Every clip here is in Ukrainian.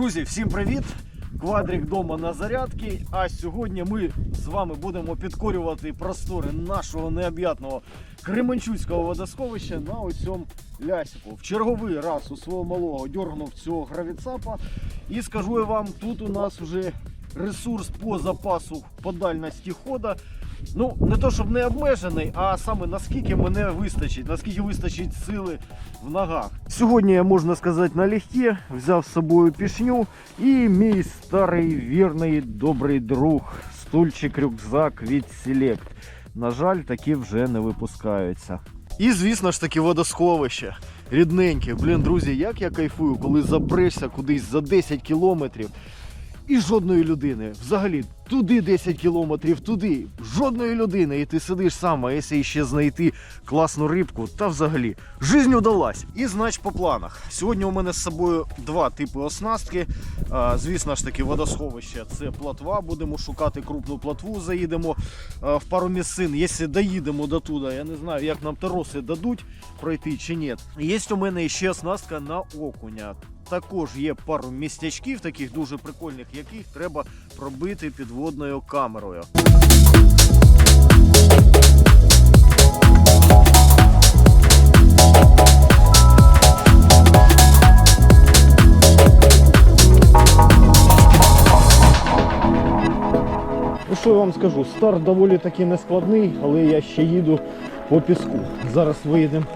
Друзі, всім привіт! Квадрик дома на зарядці. А сьогодні ми з вами будемо підкорювати простори нашого необ'ятного Кременчуцького водосховища на оцьому лясику. В черговий раз у свого малого дьоргнув цього гравіцапа. І скажу я вам, тут у нас вже ресурс по запасу по дальності хода. Ну, не то щоб не обмежений, а саме наскільки мене вистачить, наскільки вистачить сили в ногах. Сьогодні я можна сказати налегке, взяв з собою пішню і мій старий вірний добрий друг, стульчик рюкзак від Select. На жаль, такі вже не випускаються. І звісно ж таки водосховище. Рідненьке. Блін, друзі, як я кайфую, коли забрешся кудись за 10 кілометрів. І жодної людини. Взагалі, туди 10 кілометрів, туди. Жодної людини. І ти сидиш сам, а якщо ще знайти класну рибку, та взагалі. Жизнь удалась. І знач по планах. Сьогодні у мене з собою два типи оснастки. Звісно ж таки, водосховище це платва. Будемо шукати крупну платву, заїдемо в пару місцин. Якщо доїдемо до туди, я не знаю, як нам тароси дадуть пройти чи ні. Є у мене ще оснастка на окуня. Також є пару містячків, таких дуже прикольних, яких треба пробити підводною камерою. Ну що я вам скажу, старт доволі таки нескладний, але я ще їду по піску. Зараз виїдемо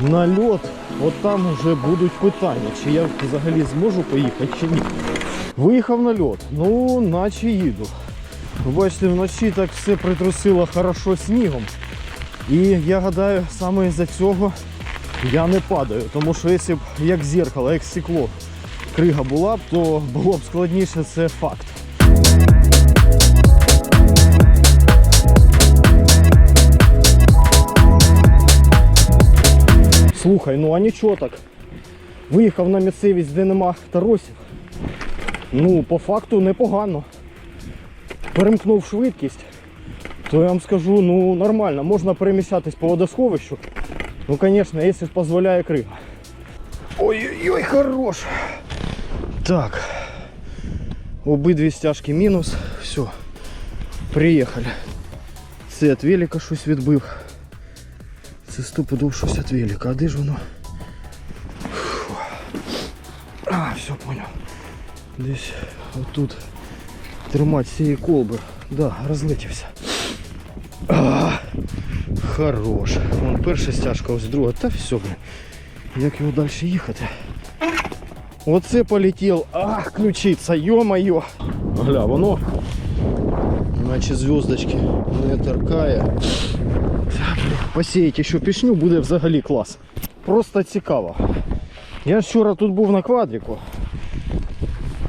на льот. От там вже будуть питання, чи я взагалі зможу поїхати чи ні. Виїхав на льот, ну наче їду. Бачите, вночі так все притрусило хорошо снігом. І я гадаю, саме із-за цього я не падаю. Тому що якщо б як зеркало, як стекло, крига була б, то було б складніше, це факт. Слухай, ну а нічого так. Виїхав на місцевість, де нема таросів. Ну, по факту непогано. Перемкнув швидкість, то я вам скажу, ну нормально, можна переміщатись по водосховищу. Ну, звісно, якщо дозволяє крига. Ой-ой-ой, хорош. Так. Обидві стяжки мінус. Все. Приїхали. Це від велика щось відбив. Це стопудов щось від велика. А де ж воно? Фу. А, все понял. Десь отут тримати цієї колби. Да, розлетівся. А, хорош. Вон перша стяжка, ось друга. Та все, блин. Як його далі їхати? Оце полетів. Ах, ключиця, ё-моё. Гля, воно. Наче зв'язочки не торкає. Посіяти ще пішню буде взагалі клас. Просто цікаво. Я вчора тут був на квадріку.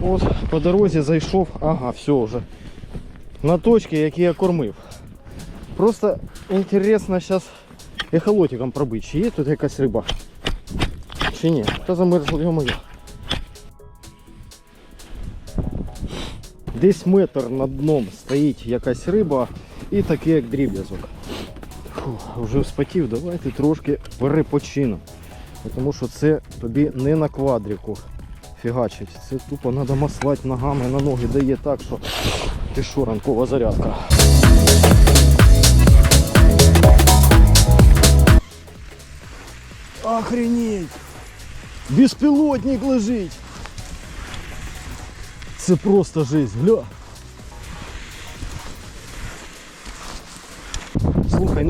От по дорозі зайшов, ага, все вже. На точки, які я кормив. Просто інтересно зараз ехолотиком пробити, чи є тут якась риба. Чи ні? Та замерзло, йо-моє. Десь метр над дном стоїть якась риба і таке як дріб'язок. Фу, вже вспотів, давайте трошки перепочину. Тому що це тобі не на квадріку фігачить. Це тупо треба маслати ногами на ноги дає так, що ти що, ранкова зарядка. Охренеть! Безпілотник лежить! Це просто жизнь, гля.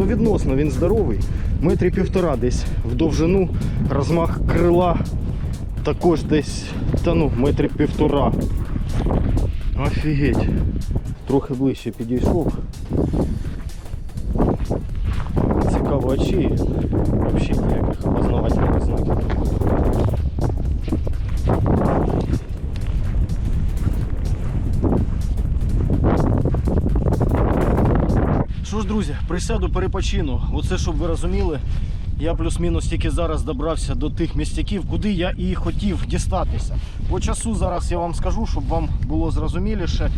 Відносно він здоровий. Метрі півтора десь в довжину, розмах крила також десь, та ну, метрі півтора. Офігеть. Трохи ближче підійшов. Цікаво очі. Взагалі ніяких опознавательних знаків. Друзі, присяду перепочину. Оце, щоб ви розуміли, я плюс-мінус тільки зараз добрався до тих містяків, куди я і хотів дістатися. По часу зараз я вам скажу, щоб вам було зрозуміліше.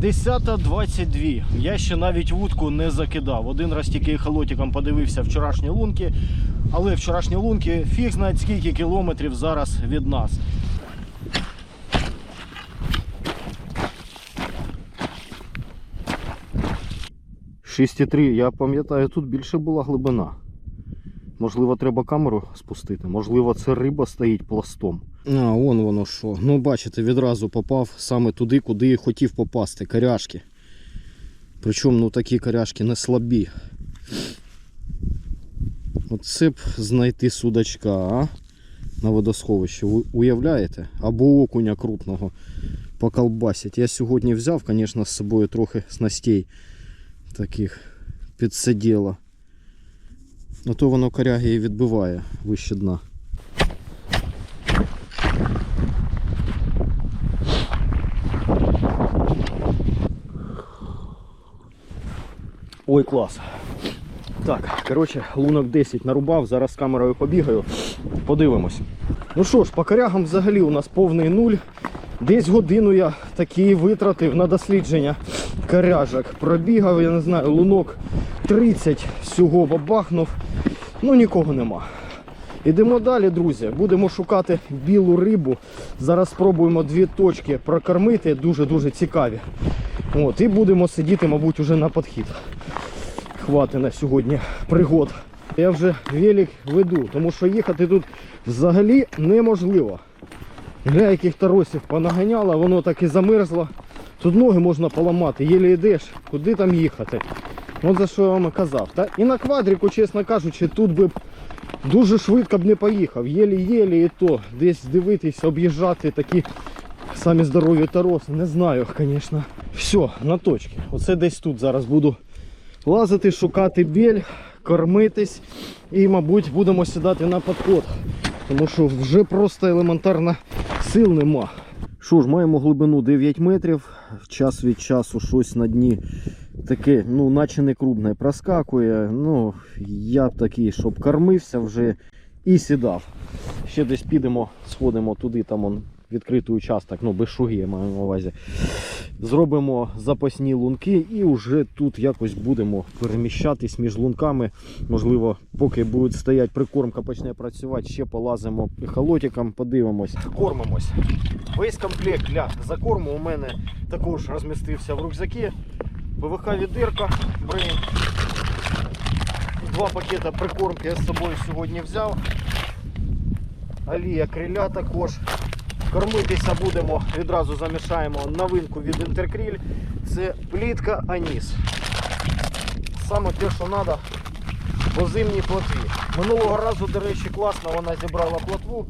10.22. Я ще навіть вудку не закидав. Один раз тільки холотиком подивився вчорашні лунки. Але вчорашні лунки фіг знає скільки кілометрів зараз від нас. 6,3, я пам'ятаю, тут більше була глибина. Можливо, треба камеру спустити, можливо, це риба стоїть пластом. А, вон воно що. Ну, бачите, відразу попав саме туди, куди хотів попасти. Коряшки. Причому ну, такі коряшки не слабі. Оце б знайти судачка, а? На водосховищі. Ви Уявляєте? Або окуня крупного поколбасять. Я сьогодні взяв, звісно, з собою трохи снастей таких підсиділо. А то воно коряги і відбиває вище дна. Ой, клас. Так, коротше, лунок 10 нарубав, зараз камерою побігаю, подивимось. Ну що ж, по корягам взагалі у нас повний нуль. Десь годину я такі витратив на дослідження коряжок. Пробігав, я не знаю, лунок 30 всього бабахнув. Ну нікого нема. Ідемо далі, друзі. Будемо шукати білу рибу. Зараз спробуємо дві точки прокормити, дуже-дуже цікаві. От, і будемо сидіти, мабуть, уже на підхід. Хвати на сьогодні пригод. Я вже велик веду, тому що їхати тут взагалі неможливо. Гля, яких таросів понаганяло, воно так і замерзло. Тут ноги можна поламати, єлі йдеш, куди там їхати. От за що я вам і казав. Та? І на квадріку, чесно кажучи, тут би дуже швидко б не поїхав. Єлі-єлі і то. Десь дивитись, об'їжджати такі самі здорові тароси. Не знаю, звісно. Все, на точці. Оце десь тут зараз буду лазити, шукати біль, кормитись і, мабуть, будемо сідати на підход. Тому що вже просто елементарно сил нема. Що ж, маємо глибину 9 метрів. Час від часу щось на дні таке, ну, наче не крупне, проскакує. Ну, я такий, щоб кормився вже і сідав. Ще десь підемо, сходимо туди, там он відкритий участок, ну без шуги я маю на увазі. Зробимо запасні лунки і вже тут якось будемо переміщатись між лунками. Можливо, поки буде стояти прикормка, почне працювати, ще полазимо холотиком, подивимось. Кормимось. Весь комплект для закорму у мене також розмістився в рюкзакі. ПВХ відирка, брейн. Два пакета прикормки я з собою сьогодні взяв. Алія криля також. Кормитися будемо, відразу замішаємо новинку від Інтеркріль. Це плітка Аніс. Саме те, що треба по зимній плотві. Минулого разу, до речі, класно вона зібрала плотву.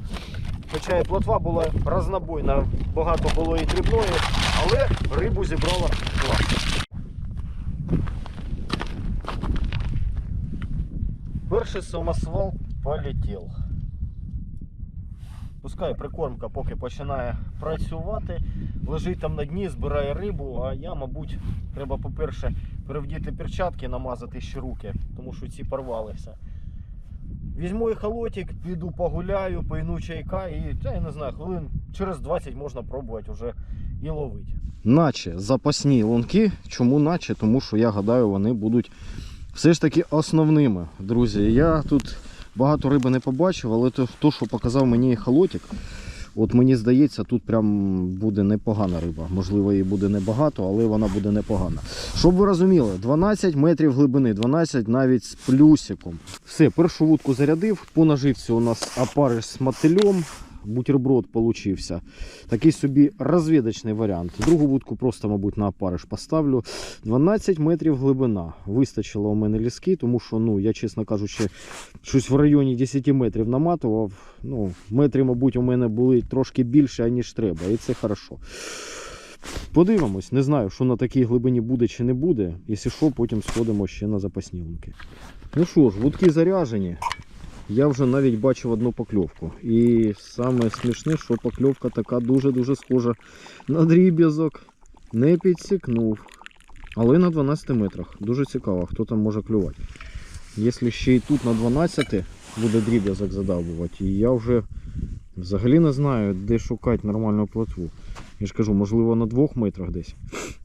Хоча і плотва була разнобойна, багато було і дрібної, але рибу зібрала класно. Перший самосвал полетів. Пускай прикормка поки починає працювати, лежить там на дні, збирає рибу, а я, мабуть, треба, по-перше, перевдіти перчатки, намазати ще руки, тому що ці порвалися. Візьму і холотик, піду погуляю, пойну чайка і я не знаю, хвилин через 20 можна пробувати вже і ловити. Наче запасні лунки. Чому наче? Тому що я гадаю, вони будуть все ж таки основними. Друзі, я тут багато риби не побачив, але то, що показав мені халотик, от мені здається, тут прям буде непогана риба. Можливо, її буде небагато, але вона буде непогана. Щоб ви розуміли, 12 метрів глибини, 12 навіть з плюсиком. Все, першу вудку зарядив. По наживці у нас апариш з мотилем. Бутерброд получився. Такий собі розвідочний варіант. Другу вудку просто, мабуть, на опариш поставлю. 12 метрів глибина. Вистачило у мене ліски, тому що, ну, я, чесно кажучи, щось в районі 10 метрів наматував. Ну, метри, мабуть, у мене були трошки більше, ніж треба. І це хорошо. Подивимось, не знаю, що на такій глибині буде чи не буде. Якщо що, потім сходимо ще на запасні лунки. Ну що ж, вудки заряжені. Я вже навіть бачив одну покльовку. І саме смішне, що покльовка така дуже-дуже схожа на дріб'язок. Не підсікнув. Але на 12 метрах. Дуже цікаво, хто там може клювати. Якщо ще і тут на 12 буде дріб'язок задавбувати, і я вже взагалі не знаю, де шукати нормальну плотву. Я ж кажу, можливо, на 2 метрах десь.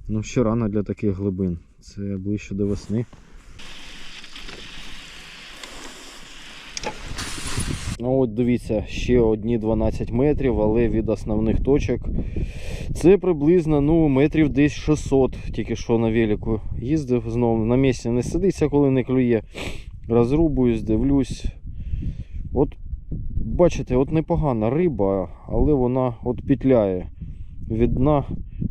Ну, ще рано для таких глибин. Це ближче до весни. Ну от дивіться, ще одні 12 метрів, але від основних точок це приблизно ну, метрів десь 600, тільки що на велику їздив знову. На місці не сидиться, коли не клює. Розрубуюсь, дивлюсь. От бачите, от непогана риба, але вона от петляє від дна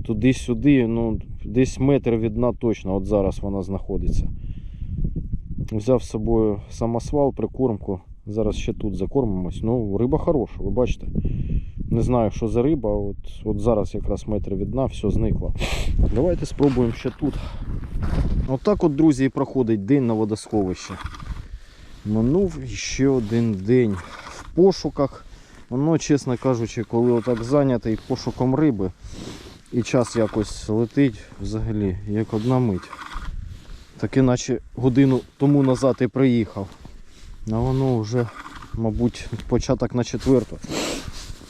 туди-сюди, ну, десь метр від дна точно, от зараз вона знаходиться. Взяв з собою самосвал, прикормку. Зараз ще тут закормимось. Ну, риба хороша, ви бачите. Не знаю, що за риба. От, от зараз якраз метр від дна, все зникло. Давайте спробуємо ще тут. Отак от, друзі, і проходить день на водосховищі. Минув ще один день в пошуках. Воно, чесно кажучи, коли отак зайнятий пошуком риби, і час якось летить взагалі, як одна мить. Так іначе годину тому назад і приїхав. А воно вже, мабуть, початок на четверту.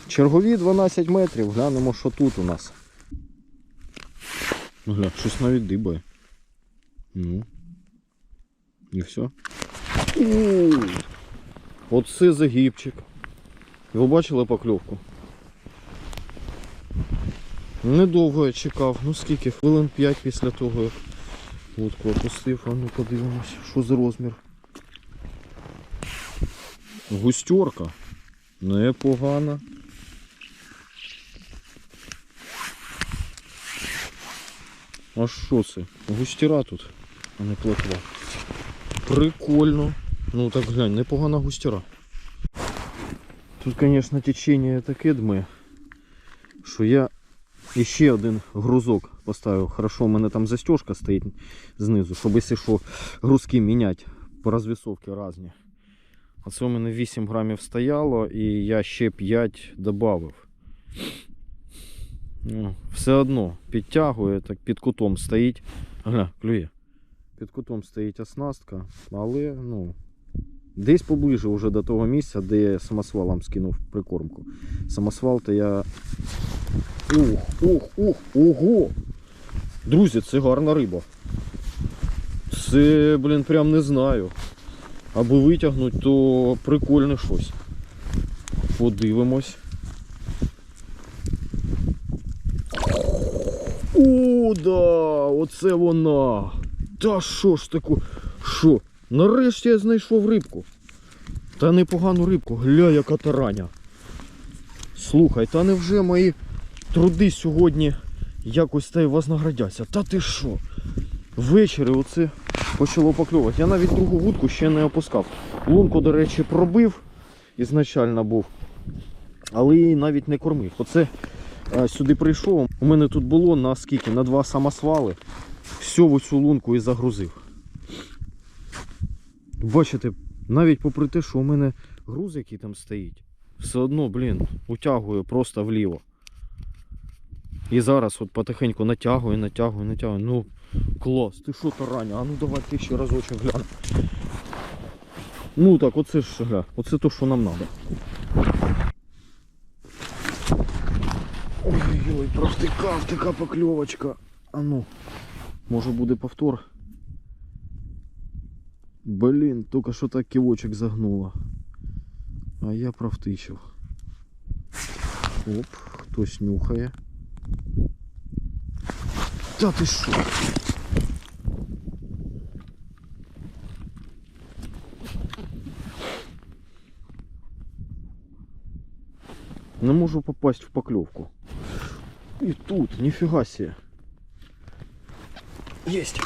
Чергові 12 метрів, глянемо, що тут у нас. Ну, гля, щось навіть дибає. Ну. І все. Оце загибчик. Ви бачили покльовку? Недовго я чекав. Ну скільки? Хвилин 5 після того, як Вудку опустив, а ну подивимось, що за розмір. Густерка. Непогана. А що це? Густіра тут, а не плотва. Прикольно. Ну так глянь, непогана густіра. Тут, звісно, течення таке дме, що я ще один грузок поставив. Хорошо, у мене там застежка стоїть знизу, щоб якщо що, грузки міняти по розвісовці різні. А це у мене 8 грамів стояло і я ще 5 додав. Ну, все одно підтягує, так під кутом стоїть. Гля, клює. Під кутом стоїть оснастка, але ну, десь поближе вже до того місця, де я самосвалом скинув прикормку. Самосвал то я Ух, ух, ух, ого! Друзі, це гарна риба. Це, блін, прям не знаю. Аби витягнути, то прикольне щось. Подивимось. О, да! Оце вона! Та що ж таку? Що? Нарешті я знайшов рибку. Та непогану рибку. Гля, яка тараня. Слухай, та невже мої труди сьогодні якось та й вознаградяться. Та ти що? Ввечері оце почало покльовувати. Я навіть другу вудку ще не опускав. Лунку, до речі, пробив ізначально був, але її навіть не кормив. Оце е, сюди прийшов. У мене тут було на скільки? На два самосвали. Всю цю лунку і загрузив. Бачите, навіть попри те, що у мене груз, який там стоїть, все одно, блін, утягує просто вліво. І зараз от потихеньку натягую, натягую, натягую. Ну, клас, ти що тараня? А ну давай ти ще разочок гляну. Ну так, оце ж гля, оце то, що нам треба. Ой-ой-ой, провтикав така покльовочка. А ну, може буде повтор. Блін, тільки що так ківочок загнуло. А я провтичив. Оп, хтось нюхає. Та ти що? Не можу попасть в поклевку. И тут, нифига себе. Есть.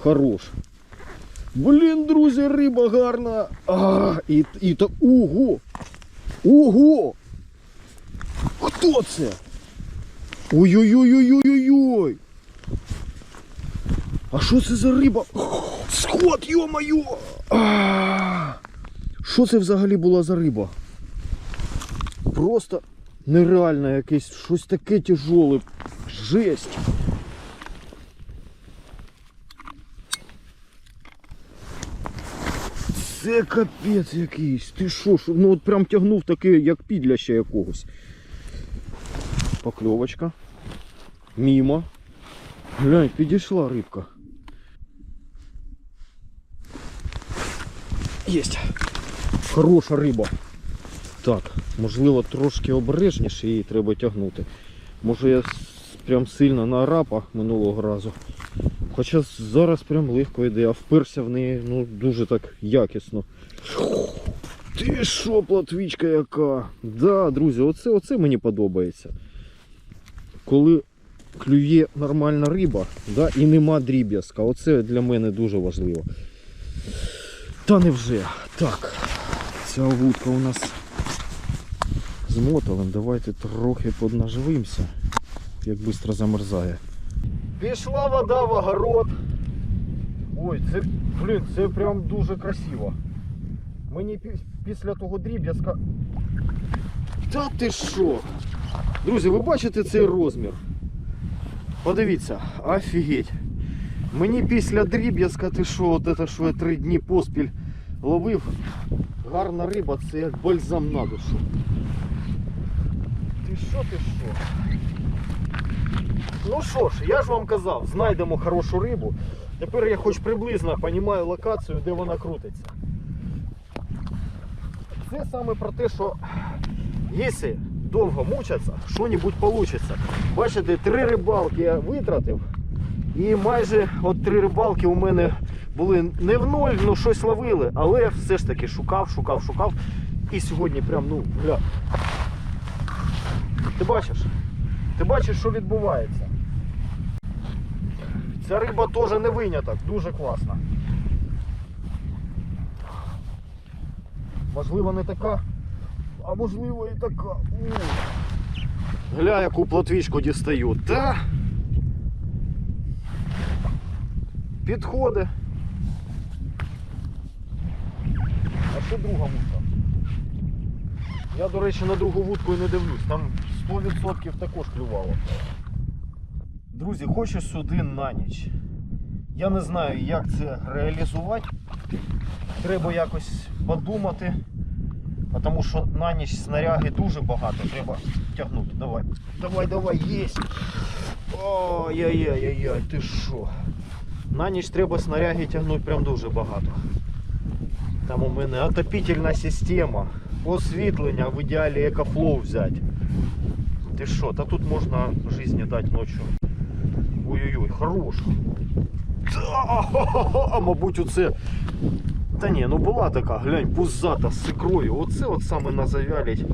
Хорош. Блін, друзі, риба гарна. А, і, і та. Ого! Ого! Хто це? Ой-ой-ой-ой-ой-ой-ой! А що це за риба? Сход, йо-моє! Що це взагалі була за риба? Просто нереально якесь, щось таке тяжоле. Жесть. Це капець якийсь. Ти що? Ну от прям тягнув таке, як підляща якогось. Покльовочка. Мімо. Глянь, підійшла рибка. Єсть. хороша риба. Так, можливо, трошки обережніше її треба тягнути. Може я прям сильно на арапа минулого разу. Хоча зараз прям легко йде, а вперся в неї ну, дуже так якісно. Ти що, платвічка яка? Да, друзі, оце, оце мені подобається. Коли клює нормальна риба, да, і нема дріб'язка. Оце для мене дуже важливо. Та невже. Так, ця вудка у нас з. Давайте трохи поднаживимося, як швидко замерзає. Пішла вода в огород. Ой, це, блін, це прям дуже красиво. Мені після того дріб'язка. Та ти що? Друзі, ви бачите цей розмір? Подивіться, офігеть. Мені після дріб'язка ти що, от це, що я три дні поспіль ловив, гарна риба, це як бальзам на душу. Ти що, ти що? Ну що ж, я ж вам казав, знайдемо хорошу рибу. Тепер я хоч приблизно розумію локацію, де вона крутиться. Це саме про те, що якщо довго мучатися, що-небудь вийде. Бачите, три рибалки я витратив. І майже от три рибалки у мене були не в ноль, ну щось ловили, але все ж таки шукав, шукав, шукав. І сьогодні прям, ну, гля, ти бачиш? Ти бачиш, що відбувається. Ця риба теж не виняток, дуже класна. Можливо, не така, а можливо і така. Гля, яку плотвічку дістаю. Та. Підходи. А що друга мушка? Я, до речі, на другу вудку і не дивлюсь. Там 100% також клювало. Друзі, хочу сюди на ніч. Я не знаю, як це реалізувати. Треба якось подумати. Тому що на ніч снаряги дуже багато. Треба тягнути. Давай. Давай, давай, єсть. Ой-яй-яй-яй, ти що? На ніч треба снаряги тягнути прям дуже багато. Там у мене отопительна система, освітлення, в ідеалі екофлоу взяти. Ти що, та тут можна житті дати ночі. Ой-ой-ой, хорош. А мабуть оце. Та ні, ну була така, глянь, пузата з ікрою. Оце от саме на завялять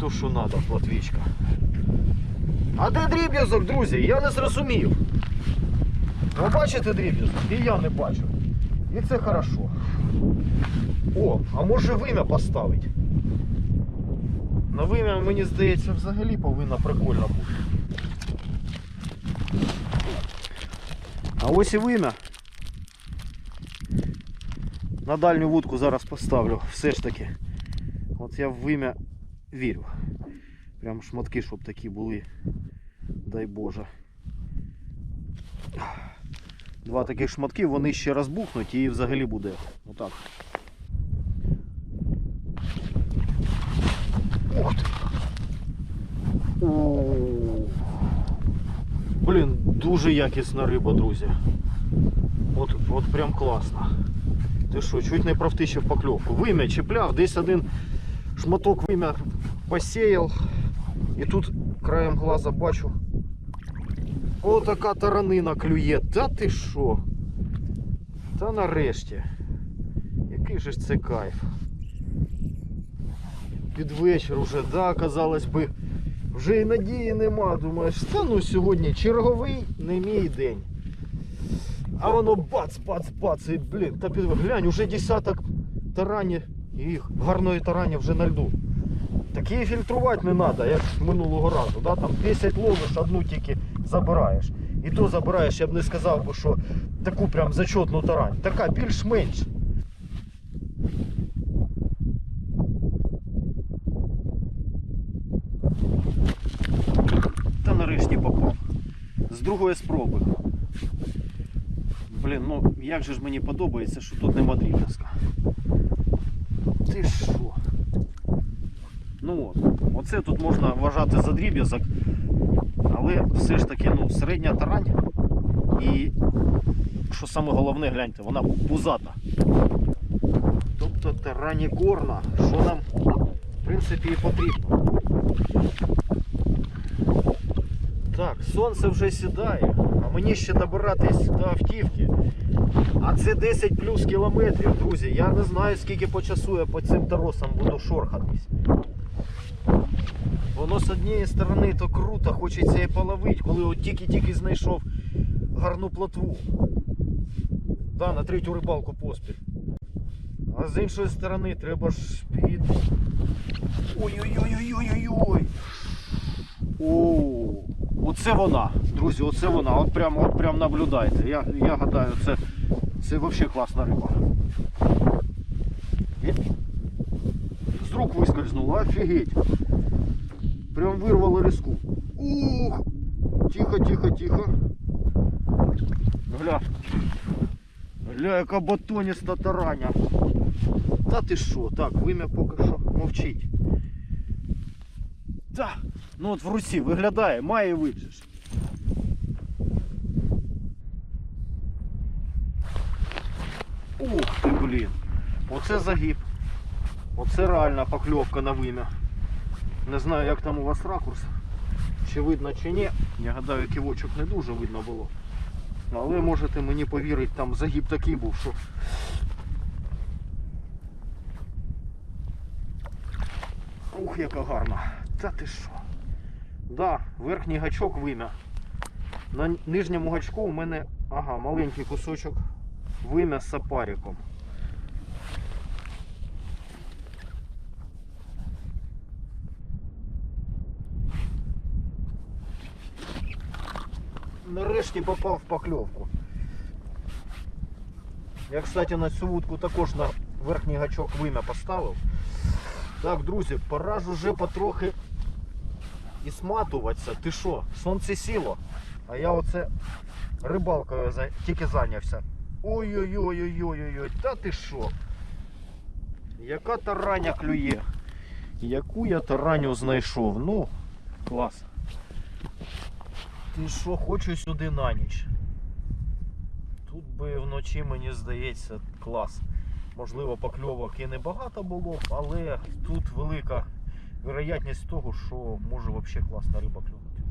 то, що треба, платвічка. А де дріб'язок, друзі? Я не зрозумів. Ви бачите дріб'язок? І я не бачу. І це хорошо. О, а може вим'я поставити? На вим'я, мені здається, взагалі повинна прикольно бути. А ось і вим'я. На дальню вудку зараз поставлю. Все ж таки. От я в вим'я вірю. Прям шматки, щоб такі були. Дай Боже. Два таких шматки, вони ще розбухнуть і взагалі буде. Отак. Ух ти. Блін, дуже якісна риба, друзі. От, от прям класно. Ти що, чуть не провтищив покльовку. Вим'я чіпляв, десь один шматок вим'я посіяв. І тут краєм глаза бачу. Отака таранина клює. Та ти що? Та нарешті. Який же ж це кайф. Під вечір уже, да, казалось би, вже і надії нема. Думаєш, та ну сьогодні черговий не мій день. А воно бац, бац, бац, і блін, та під глянь, уже десяток тарані, і гарної тарані вже на льду. Так її фільтрувати не треба, як минулого разу. Да? Там 10 ловиш, одну тільки забираєш. І то забираєш, я б не сказав би, що таку прям зачетну тарань. Така більш-менш. Та нарешті попав. З другої спроби. Блін, ну як же ж мені подобається, що тут нема дріб'язка. Ти що? Ну от, оце тут можна вважати за дріб'язок, але все ж таки ну, середня тарань і що саме головне, гляньте, вона пузата. Тобто тарані корна, що нам в принципі і потрібно. Так, сонце вже сідає, мені ще добиратись до автівки. А це 10 плюс кілометрів, друзі. Я не знаю, скільки по часу я по цим торосам буду шорхатись. Воно з однієї сторони то круто, хочеться і половити, коли от тільки-тільки знайшов гарну плотву. Да, на третю рибалку поспіль. А з іншої сторони треба ж під. Ой-ой-ой-ой-ой-ой-ой. О, оце вона, друзі, оце вона. От прям, от прям наблюдайте. Я, я гадаю, це, це взагалі класна риба. З рук вискользнула, офігеть. Прям вирвало різку. Ух! Тихо, тихо, тихо. Гля. Гля, яка батоніста тараня. Та ти що? Так, вим'я поки що мовчить. Та, ну от в руці виглядає, має же. Ух ти, блін. Оце загиб. Оце реальна покльовка на вим'я. Не знаю, як там у вас ракурс. Чи видно, чи ні. Я гадаю, ківочок не дуже видно було. Але можете мені повірити, там загиб такий був, що. Ух, яка гарна. Та ти що? Да, верхній гачок вим'я. На нижньому гачку у мене ага, маленький кусочок вим'я з сапариком. Нарешті попав в покльовку. Я, кстати, на цю вудку також на верхній гачок вим'я поставив. Так, друзі, пора ж уже потрохи і сматуватися. Ти що, сонце сіло? А я оце рибалкою тільки зайнявся. Ой-ой-ой-ой-ой-ой, та ти що? Яка тараня клює? Яку я тараню знайшов? Ну, клас. Ти що, хочу сюди на ніч? Тут би вночі, мені здається, клас. Можливо, покльовок і не багато було, але тут велика вероятність того, що може взагалі класна риба клюнути.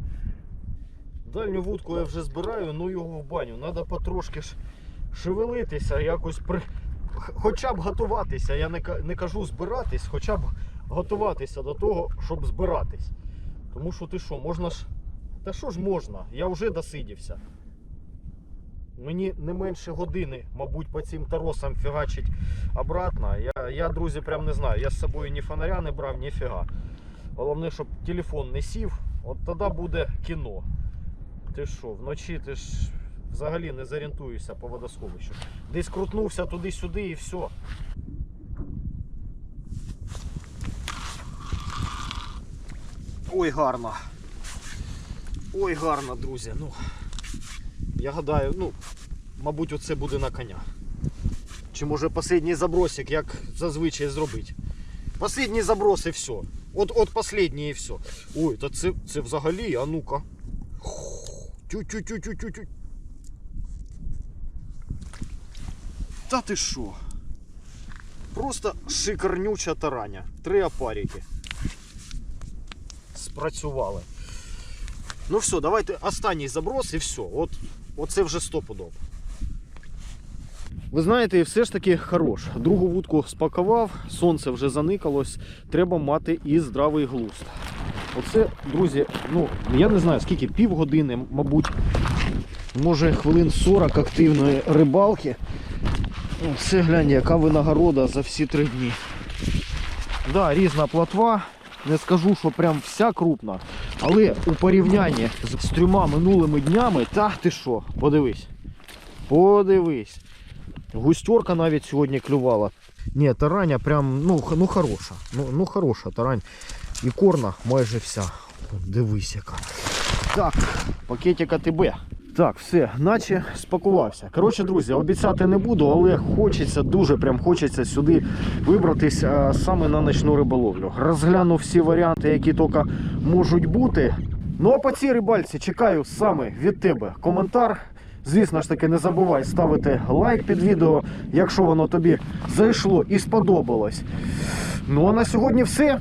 Дальню вудку я вже збираю, ну його в баню. Треба потрошки шевелитися, якось при... хоча б готуватися. Я не кажу збиратись, хоча б готуватися до того, щоб збиратись. Тому що ти що, можна ж. Та що ж можна? Я вже досидівся. Мені не менше години, мабуть, по цим таросам фігачить обратно. Я, я, друзі, прям не знаю. Я з собою ні фонаря не брав, ні фіга. Головне, щоб телефон не сів, от тоді буде кіно. Ти що, вночі ти ж взагалі не зорієнтуєшся по водосховищу. Десь крутнувся туди-сюди і все. Ой, гарно. Ой, гарно, друзі. Ну, я гадаю, ну, мабуть, оце буде на коня. Чи може останній забросик, як зазвичай зробити. Последній заброс і все. От, от последній і все. Ой, та це, це взагалі, а ну-ка. Тю-тю-тю-тю-тю-тю. Та ти що? Просто шикарнюча тараня. Три опарики. Спрацювали. Ну все, давайте останній заброс і все. От, оце вже стопудово. Ви знаєте, і все ж таки хорош. Другу вудку спакував, сонце вже заникалось, треба мати і здравий глузд. Оце, друзі, ну я не знаю скільки, півгодини, мабуть, може хвилин 40 активної рибалки. Ну, Це глянь, яка винагорода за всі три дні. Да, різна платва. Не скажу, що прям вся крупна. Але у порівнянні з, трьома минулими днями, та ти що, подивись. Подивись. Густерка навіть сьогодні клювала. Ні, тараня прям ну, ну хороша. Ну, ну хороша тарань. І корна майже вся. Дивись яка. Так, пакетик АТБ. Так, все, наче спакувався. Коротше, друзі, обіцяти не буду, але хочеться, дуже прям хочеться сюди вибратись а, саме на ночну риболовлю. Розгляну всі варіанти, які тільки можуть бути. Ну а по цій рибальці чекаю саме від тебе коментар Звісно ж таки, не забувай ставити лайк під відео, якщо воно тобі зайшло і сподобалось. Ну а на сьогодні все.